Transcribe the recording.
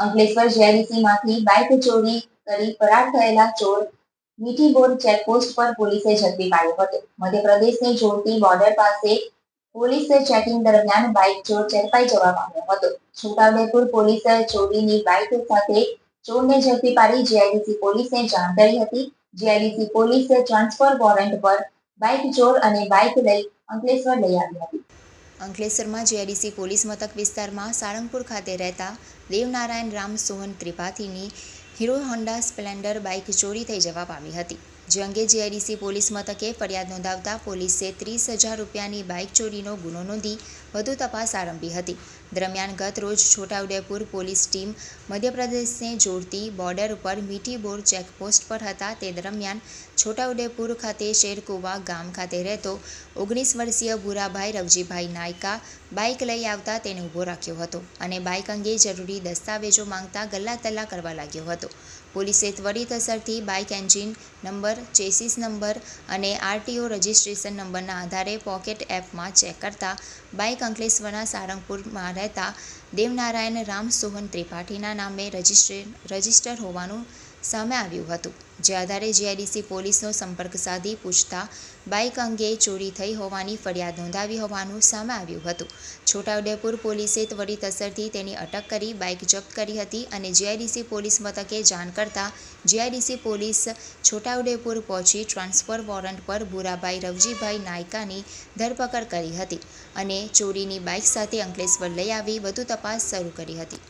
Ankleshwar જેડીસીમાંથી bike ચોરી કરી ફરાર થયેલા ચોર મીઠી બોર ચેકપોસ્ટ પર પોલીસે ઝડપી પાડ્યો હતો મધ્યપ્રદેશને જોડતી બોર્ડર પાસે પોલીસે ચેકિંગ દરમિયાન બાઇક ચોર ઝડપાઈ જવા પામ્યો હતો. છોટાઉદેપુર પોલીસે ચોરીની બાઇક સાથે ચોરને ઝડપી પાડી જીઆઈડીસી પોલીસને જાણ કરી હતી. જીઆઈડીસી પોલીસે ટ્રાન્સફર વોરંટ પર બાઇક ચોર અને બાઇક લઈ અંકલેશ્વર લઈ આવી હતી. અંકલેશ્વરમાં જીઆઈડીસી પોલીસ મથક વિસ્તારમાં સાળંગપુર ખાતે રહેતા દેવનારાયણ રામ સોહન ત્રિપાઠીની હીરો હોન્ડા સ્પ્લેન્ડર બાઇક ચોરી થઈ જવા પામી હતી. જે અંગે જીઆઈડીસી પોલીસ મથકે ફરિયાદ નોંધાવતા પોલીસે ત્રીસ હજાર રૂપિયાની બાઇક ચોરીનો ગુનો નોંધી વધુ તપાસ આરંભી હતી. દરમિયાન ગત રોજ છોટાઉદેપુર પોલીસ ટીમ મધ્યપ્રદેશને જોડતી બોર્ડર ઉપર મીઠી બોર ચેકપોસ્ટ પર હતા. તે દરમિયાન છોટાઉદેપુર ખાતે શેરકુવા ગામ ખાતે રહેતો ઓગણીસ વર્ષીય ભૂરાભાઈ રવજીભાઈ નાયકા બાઇક લઈ આવતા તેને ઊભો રાખ્યો હતો અને બાઇક અંગે જરૂરી દસ્તાવેજો માંગતા ગલ્લા તલ્લા કરવા લાગ્યો હતો. પોલીસે ત્વરિત અસરથી બાઇક એન્જિન ચેસિસ નંબર અને આરટીઓ રજિસ્ટ્રેશન નંબરના આધારે પોકેટ એપમાં ચેક કરતા બાઇક અંકલેશ્વરના સારંગપુરમાં રહેતા દેવનારાયણ રામ સોહન ત્રિપાઠીના નામે રજિસ્ટ્રે, રજિસ્ટર હોવાનું સામે આવ્યું હતું. જે આધારે જીઆઈડીસી પોલીસનો સંપર્ક સાધી પૂછતા બાઇક અંગે ચોરી થઈ હોવાની ફરિયાદ નોંધાવી હોવાનું સામે આવ્યું હતું. છોટાઉદેપુર પોલીસે ત્વરિત અસરથી તેની અટક કરી બાઇક જપ્ત કરી હતી અને જીઆઈડીસી પોલીસ મથકે જાણ કરતાં જીઆઈડીસી પોલીસ છોટાઉદેપુર પહોંચી ટ્રાન્સફર વોરંટ પર ભૂરાભાઈ રવજીભાઈ નાયકાની ધરપકડ કરી હતી અને ચોરીની બાઇક સાથે અંકલેશ્વર લઈ આવી વધુ તપાસ શરૂ કરી હતી.